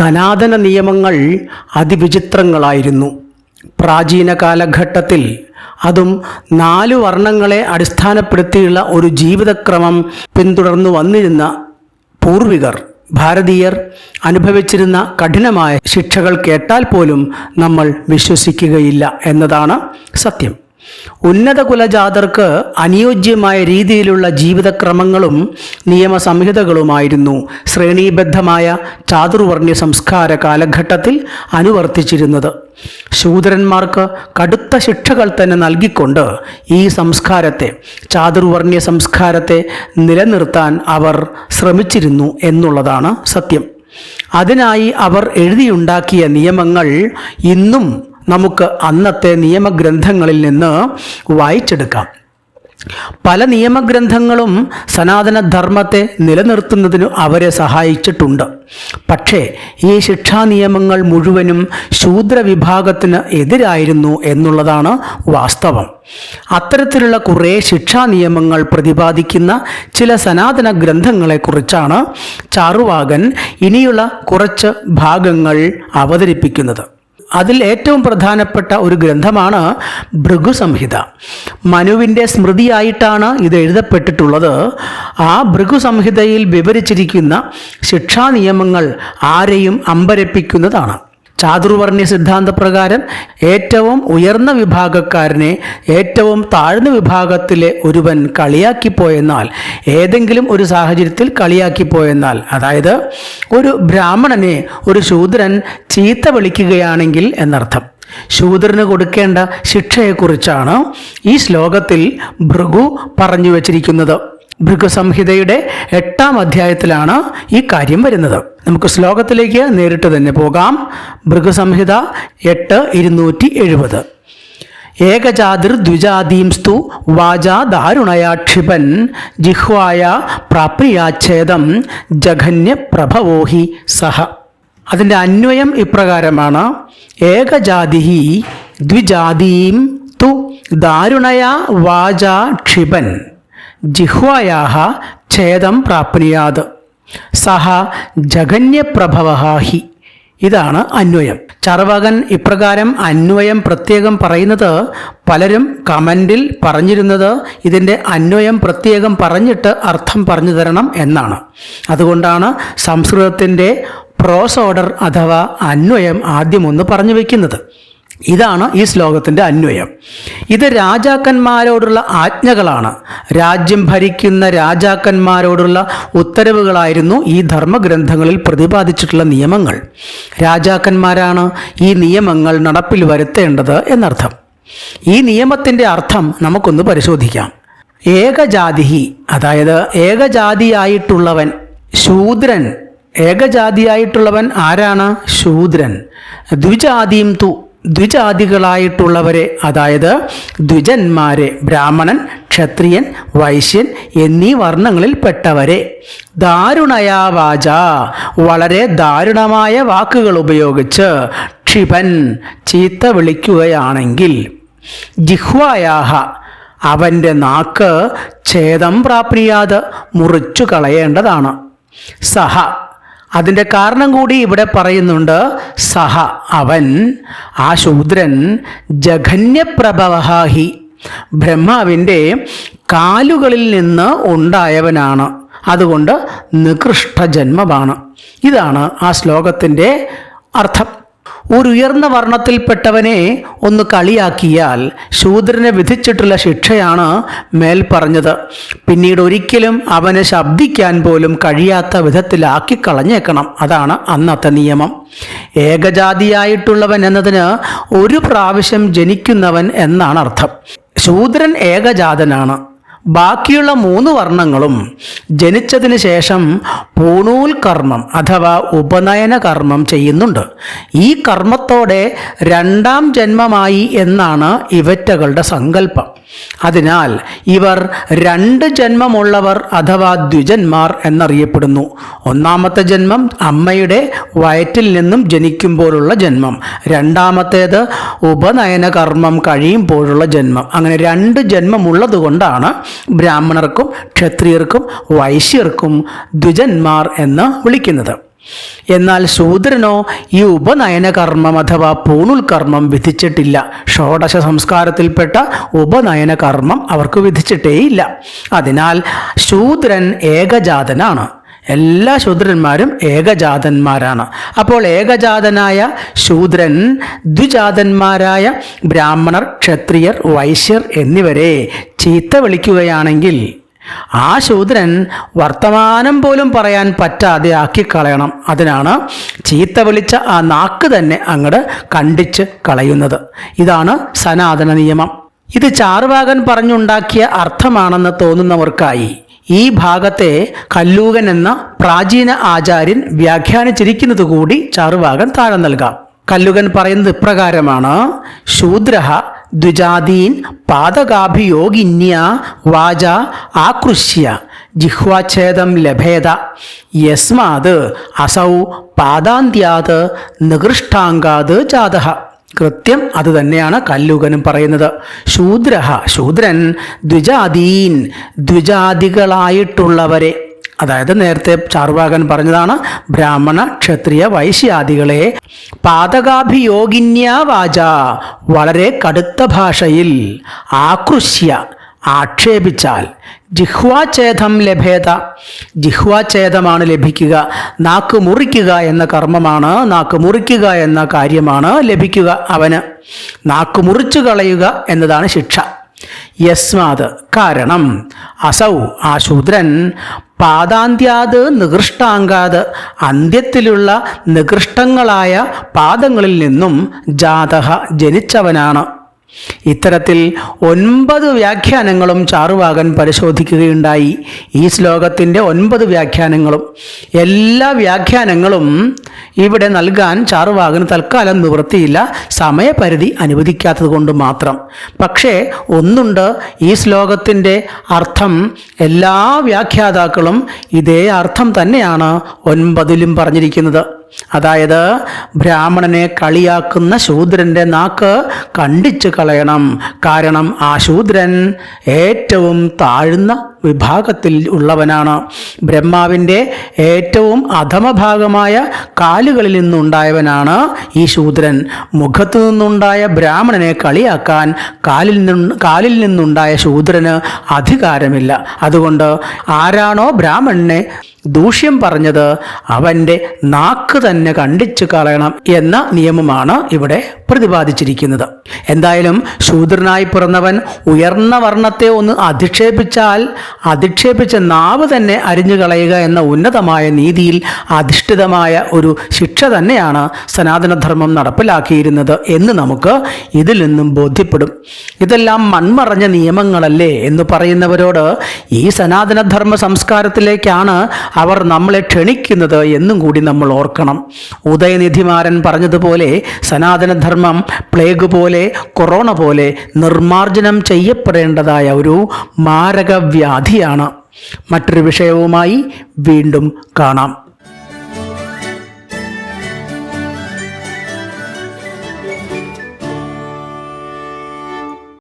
സനാതന നിയമങ്ങൾ അതിവിചിത്രങ്ങളായിരുന്നു. പ്രാചീന കാലഘട്ടത്തിൽ അതും നാലു വർണങ്ങളെ അടിസ്ഥാനപ്പെടുത്തിയുള്ള ഒരു ജീവിതക്രമം പിന്തുടർന്നു വന്നിരുന്ന പൂർവികർ ഭാരതീയർ അനുഭവിച്ചിരുന്ന കഠിനമായ ശിക്ഷകൾ കേട്ടാൽ പോലും നമ്മൾ വിശ്വസിക്കുകയില്ല എന്നതാണ് സത്യം. ഉന്നത കുലജാതർക്ക് അനുയോജ്യമായ രീതിയിലുള്ള ജീവിതക്രമങ്ങളും നിയമസംഹിതകളുമായിരുന്നു. ശ്രേണീബദ്ധമായ ചാതുർവർണ്യ സംസ്കാര കാലഘട്ടത്തിൽ അനുവർത്തിച്ചിരുന്നത്. ശൂദ്രന്മാർക്ക് കടുത്ത ശിക്ഷകൾ തന്നെ നൽകിക്കൊണ്ട് ഈ സംസ്കാരത്തെ ചാതുർവർണ്യ സംസ്കാരത്തെ നിലനിർത്താൻ അവർ ശ്രമിച്ചിരുന്നു എന്നുള്ളതാണ് സത്യം. അതിനായി അവർ എഴുതിയുണ്ടാക്കിയ നിയമങ്ങൾ ഇന്നും നമുക്ക് അന്നത്തെ നിയമഗ്രന്ഥങ്ങളിൽ നിന്ന് വായിച്ചെടുക്കാം. പല നിയമഗ്രന്ഥങ്ങളും സനാതനധർമ്മത്തെ നിലനിർത്തുന്നതിന് അവരെ സഹായിച്ചിട്ടുണ്ട്. പക്ഷേ ഈ ശിക്ഷാ നിയമങ്ങൾ മുഴുവനും ശൂദ്രവിഭാഗത്തിന് എതിരായിരുന്നു എന്നുള്ളതാണ് വാസ്തവം. അത്തരത്തിലുള്ള കുറേ ശിക്ഷാ നിയമങ്ങൾ പ്രതിപാദിക്കുന്ന ചില സനാതന ഗ്രന്ഥങ്ങളെക്കുറിച്ചാണ് ചാറുവാകൻ ഇനിയുള്ള കുറച്ച് ഭാഗങ്ങൾ അവതരിപ്പിക്കുന്നത്. അതിൽ ഏറ്റവും പ്രധാനപ്പെട്ട ഒരു ഗ്രന്ഥമാണ് ഭൃഗുസംഹിത. മനുവിന്റെ സ്മൃതിയായിട്ടാണ് ഇത് എഴുതപ്പെട്ടിട്ടുള്ളത്. ആ ഭൃഗുസംഹിതയിൽ വിവരിച്ചിരിക്കുന്ന ശിക്ഷാ നിയമങ്ങൾ ആരെയും അമ്പരപ്പിക്കുന്നതാണ്. ചാതുർവർണ്യ സിദ്ധാന്തപ്രകാരം ഏറ്റവും ഉയർന്ന വിഭാഗക്കാരനെ ഏറ്റവും താഴ്ന്ന വിഭാഗത്തിലെ ഒരുവൻ കളിയാക്കിപ്പോയെന്നാൽ ഏതെങ്കിലും ഒരു സാഹചര്യത്തിൽ കളിയാക്കിപ്പോയെന്നാൽ അതായത് ഒരു ബ്രാഹ്മണനെ ഒരു ശൂദ്രൻ ചീത്ത വിളിക്കുകയാണെങ്കിൽ എന്നർത്ഥം. ശൂദ്രന് കൊടുക്കേണ്ട ശിക്ഷയെക്കുറിച്ചാണ് ഈ ശ്ലോകത്തിൽ ഭൃഗു പറഞ്ഞു വച്ചിരിക്കുന്നത്. ഭൃഗുസംഹിതയുടെ എട്ടാം അധ്യായത്തിലാണ് ഈ കാര്യം വരുന്നത്. നമുക്ക് ശ്ലോകത്തിലേക്ക് നേരിട്ട് തന്നെ പോകാം. ഭൃഗസംഹിത എട്ട് ഇരുന്നൂറ്റി എഴുപത്. ഏകജാതിർ ദ്വിജാതീംസ്തു വാചാ ദാരുണയാക്ഷിപൻ ജിഹ്വായ പ്രാപ്രിയാച്ഛേദം ജഘന്യ പ്രഭവോഹി സഹ. അതിന്റെ അന്വയം ഇപ്രകാരമാണ്. ഏകജാതി ദ്വിജാതീം തു ദാരുണയാ വാചാ ക്ഷിപൻ ജിഹ്വായാഹ ഛേദം പ്രാപ്നുയാത്. സഹ ജഗന്യപ്രഭവ ഹി ഇതാണ് അന്വയം. ചർവകൻ ഇപ്രകാരം അന്വയം പ്രത്യേകം പറയുന്നത് പലരും കമന്റിൽ പറഞ്ഞിരുന്നത് ഇതിന്റെ അന്വയം പ്രത്യേകം പറഞ്ഞിട്ട് അർത്ഥം പറഞ്ഞു തരണം എന്നാണ്. അതുകൊണ്ടാണ് സംസ്കൃതത്തിന്റെ പ്രോസ് ഓർഡർ അഥവാ അന്വയം ആദ്യം ഒന്ന് പറഞ്ഞു വയ്ക്കുന്നത് ഇതാണ് ഈ ശ്ലോകത്തിന്റെ അന്വയം. ഇത് രാജാക്കന്മാരോടുള്ള ആജ്ഞകളാണ്. രാജ്യം ഭരിക്കുന്ന രാജാക്കന്മാരോടുള്ള ഉത്തരവുകളായിരുന്നു ഈ ധർമ്മഗ്രന്ഥങ്ങളിൽ പ്രതിപാദിച്ചിട്ടുള്ള നിയമങ്ങൾ. രാജാക്കന്മാരാണ് ഈ നിയമങ്ങൾ നടപ്പിൽ വരുത്തേണ്ടത് എന്നർത്ഥം. ഈ നിയമത്തിന്റെ അർത്ഥം നമുക്കൊന്ന് പരിശോധിക്കാം. ഏകജാതിഹി അതായത് ഏകജാതിയായിട്ടുള്ളവൻ ശൂദ്രൻ. ഏകജാതിയായിട്ടുള്ളവൻ ആരാണ്? ശൂദ്രൻ. ദ്വിജാതിയും തു ദ്വിജാതികളായിട്ടുള്ളവരെ അതായത് ദ്വിജന്മാരെ ബ്രാഹ്മണൻ ക്ഷത്രിയൻ വൈശ്യൻ എന്നീ വർണങ്ങളിൽപ്പെട്ടവരെ ദാരുണയാവാച. വളരെ ദാരുണമായ വാക്കുകൾ ഉപയോഗിച്ച് ക്ഷിപൻ ചീത്ത വിളിക്കുകയാണെങ്കിൽ ജിഹ്വായാഹ അവന്റെ നാക്ക് ഛേദം പ്രാപ്നിയാത് മുറിച്ചു കളയേണ്ടതാണ്. സഹ അതിന്റെ കാരണം കൂടി ഇവിടെ പറയുന്നുണ്ട് സഹ അവൻ ആ ശൂദ്രൻ ജഘന്യപ്രഭവഹി ബ്രഹ്മാവിന്റെ കാലുകളിൽ നിന്ന് ഉണ്ടായവനാണ്. അതുകൊണ്ട് നികൃഷ്ട ജന്മമാണ്. ഇതാണ് ആ ശ്ലോകത്തിന്റെ അർത്ഥം. ഒരു ഉയർന്ന വർണത്തിൽപ്പെട്ടവനെ ഒന്ന് കളിയാക്കിയാൽ ശൂദ്രനെ വിധിച്ചിട്ടുള്ള ശിക്ഷയാണ് മേൽ പറഞ്ഞത്. പിന്നീട് ഒരിക്കലും അവനെ ശബ്ദിക്കാൻ പോലും കഴിയാത്ത വിധത്തിലാക്കി കളഞ്ഞേക്കണം. അതാണ് അന്നത്തെ നിയമം. ഏകജാതിയായിട്ടുള്ളവൻ എന്നതിന് ഒരു പ്രാവശ്യം ജനിക്കുന്നവൻ എന്നാണ് അർത്ഥം. ശൂദ്രൻ ഏകജാതനാണ്. ബാക്കിയുള്ള മൂന്ന് വർണങ്ങളും ജനിച്ചതിന് ശേഷം പൂണൂൽ കർമ്മം അഥവാ ഉപനയന കർമ്മം ചെയ്യുന്നുണ്ട്. ഈ കർമ്മത്തോടെ രണ്ടാം ജന്മമായി എന്നാണ് ഇവറ്റകളുടെ സങ്കല്പം. അതിനാൽ ഇവർ രണ്ട് ജന്മമുള്ളവർ അഥവാ ദ്വിജന്മാർ എന്നറിയപ്പെടുന്നു. ഒന്നാമത്തെ ജന്മം അമ്മയുടെ വയറ്റിൽ നിന്നും ജനിക്കുമ്പോഴുള്ള ജന്മം. രണ്ടാമത്തേത് ഉപനയന കർമ്മം കഴിയുമ്പോഴുള്ള ജന്മം. അങ്ങനെ രണ്ട് ജന്മമുള്ളത് കൊണ്ടാണ് ബ്രാഹ്മണർക്കും ക്ഷത്രിയർക്കും വൈശ്യർക്കും ദ്വിജന്മാർ എന്ന് വിളിക്കുന്നത്. എന്നാൽ ശൂദ്രനോ ഈ ഉപനയന കർമ്മം അഥവാ പൂണുൽ കർമ്മം വിധിച്ചിട്ടില്ല. ഷോഡശ സംസ്കാരത്തിൽപ്പെട്ട ഉപനയന കർമ്മം അവർക്ക് വിധിച്ചിട്ടേയില്ല. അതിനാൽ ശൂദ്രൻ ഏകജാതനാണ്. എല്ലാ ശൂദ്രന്മാരും ഏകജാതന്മാരാണ്. അപ്പോൾ ഏകജാതനായ ശൂദ്രൻ ദ്വിജാതന്മാരായ ബ്രാഹ്മണർ ക്ഷത്രിയർ വൈശ്യർ എന്നിവരെ ചീത്ത വിളിക്കുകയാണെങ്കിൽ ആ ശൂദ്രൻ വർത്തമാനം പോലും പറയാൻ പറ്റാതെ ആക്കി കളയണം അതിനാണ് ചീത്ത വിളിച്ച ആ നാക്ക് തന്നെ അങ്ങട് കണ്ടിച്ച് കളയുന്നത്. ഇതാണ് സനാതന നിയമം. ഇത് ചാറുവാകൻ പറഞ്ഞുണ്ടാക്കിയ അർത്ഥമാണെന്ന് തോന്നുന്നവർക്കായി ഈ ഭാഗത്തെ കല്ലൂകൻ എന്ന പ്രാചീന ആചാര്യൻ വ്യാഖ്യാനിച്ചിരിക്കുന്നത് കൂടി ചാറുവാകൻ താഴെ നൽകാം. കല്ലുകൻ പറയുന്നത് ഇപ്രകാരമാണ്. ശൂദ്ര ദ്വിജാതീൻ പാതകാഭിയോഗിന്യ വാച ആകൃഷ്യ. ജിഹ്വാഛേദം ലഭേത. യസ്മാത് അസൗ പാദാന്ത്യാത് നികൃഷ്ടാങ്കാത് ജാത കൃത്യം അത് തന്നെയാണ് കല്ലുകനും പറയുന്നത്. ശൂദ്ര ശൂദ്രൻ ദ്വിജാതീൻ ദ്വിജാതികളായിട്ടുള്ളവരെ അതായത് നേരത്തെ ചാർവാകൻ പറഞ്ഞതാണ് ബ്രാഹ്മണ ക്ഷത്രിയ വൈശ്യാദികളെ പാതകാഭിയോഗിന്യ വാച വളരെ കടുത്ത ഭാഷയിൽ ആകൃഷ്യ ആക്ഷേപിച്ചാൽ ജിഹ്വാഛേദം ലഭേത ജിഹ്വാഛേദമാണ് ലഭിക്കുക നാക്ക് മുറിക്കുക എന്ന കർമ്മമാണ് നാക്ക് മുറിക്കുക എന്ന കാര്യമാണ് ലഭിക്കുക അവന് നാക്ക് മുറിച്ചു കളയുക എന്നതാണ് ശിക്ഷ. യസ്മാത് കാരണം അസൗ ആ ശൂദ്രൻ പാദാന്ത്യാത് നികൃഷ്ടാങ്കാത് അന്ത്യത്തിലുള്ള നികൃഷ്ടങ്ങളായ പാദങ്ങളിൽ നിന്നും ജാതക ജനിച്ചവനാണ്. ഇത്തരത്തിൽ ഒൻപത് വ്യാഖ്യാനങ്ങളും ചാറുവാകൻ പരിശോധിക്കുകയുണ്ടായി. ഈ ശ്ലോകത്തിന്റെ ഒൻപത് വ്യാഖ്യാനങ്ങളും എല്ലാ വ്യാഖ്യാനങ്ങളും ഇവിടെ നൽകാൻ ചാറുവാകന് തൽക്കാലം നിവൃത്തിയില്ല. സമയപരിധി അനുവദിക്കാത്തത് കൊണ്ട് മാത്രം. പക്ഷേ ഒന്നുണ്ട്. ഈ ശ്ലോകത്തിന്റെ അർത്ഥം എല്ലാ വ്യാഖ്യാതാക്കളും ഇതേ അർത്ഥം തന്നെയാണ് ഒൻപതിലും പറഞ്ഞിരിക്കുന്നത്. അതായത് ബ്രാഹ്മണനെ കളിയാക്കുന്ന ശൂദ്രന്റെ നാക്ക് കണ്ടിച്ചു കളയണം. കാരണം ആ ശൂദ്രൻ ഏറ്റവും താഴ്ന്ന വിഭാഗത്തിൽ ഉള്ളവനാണ്. ബ്രഹ്മാവിന്റെ ഏറ്റവും അധമഭാഗമായ കാലുകളിൽ നിന്നുണ്ടായവനാണ് ഈ ശൂദ്രൻ. മുഖത്തു നിന്നുണ്ടായ ബ്രാഹ്മണനെ കളിയാക്കാൻ കാലിൽ നിന്ന് കാലിൽ നിന്നുണ്ടായ ശൂദ്രന് അധികാരമില്ല. അതുകൊണ്ട് ആരാണോ ബ്രാഹ്മണനെ ദൂഷ്യം പറഞ്ഞത് അവന്റെ നാക്ക് തന്നെ കണ്ടിച്ചു കളയണം എന്ന നിയമമാണ് ഇവിടെ പ്രതിപാദിച്ചിരിക്കുന്നത്. എന്തായാലും ശൂദ്രനായി പിറന്നവൻ ഉയർന്ന വർണത്തെ ഒന്ന് അധിക്ഷേപിച്ചാൽ അധിക്ഷേപിച്ച നാവ് തന്നെ അരിഞ്ഞു കളയുക എന്ന ഉന്നതമായ നീതിയിൽ അധിഷ്ഠിതമായ ഒരു ശിക്ഷ തന്നെയാണ് സനാതനധർമ്മം നടപ്പിലാക്കിയിരുന്നത് എന്ന് നമുക്ക് ഇതിൽ നിന്നും ബോധ്യപ്പെടും. ഇതെല്ലാം മൺമറഞ്ഞ നിയമങ്ങളല്ലേ എന്ന് പറയുന്നവരോട് ഈ സനാതനധർമ്മ സംസ്കാരത്തിലേക്കാണ് അവർ നമ്മളെ ക്ഷണിക്കുന്നത് എന്നും കൂടി നമ്മൾ ഓർക്കണം. ഉദയനിധിമാരൻ പറഞ്ഞതുപോലെ സനാതനധർമ്മം പ്ലേഗ് പോലെ കൊറോണ പോലെ നിർമാർജനം ചെയ്യപ്പെടേണ്ടതായ ഒരു മാരകവ്യാധിയാണ്. മറ്റൊരു വിഷയവുമായി വീണ്ടും കാണാം.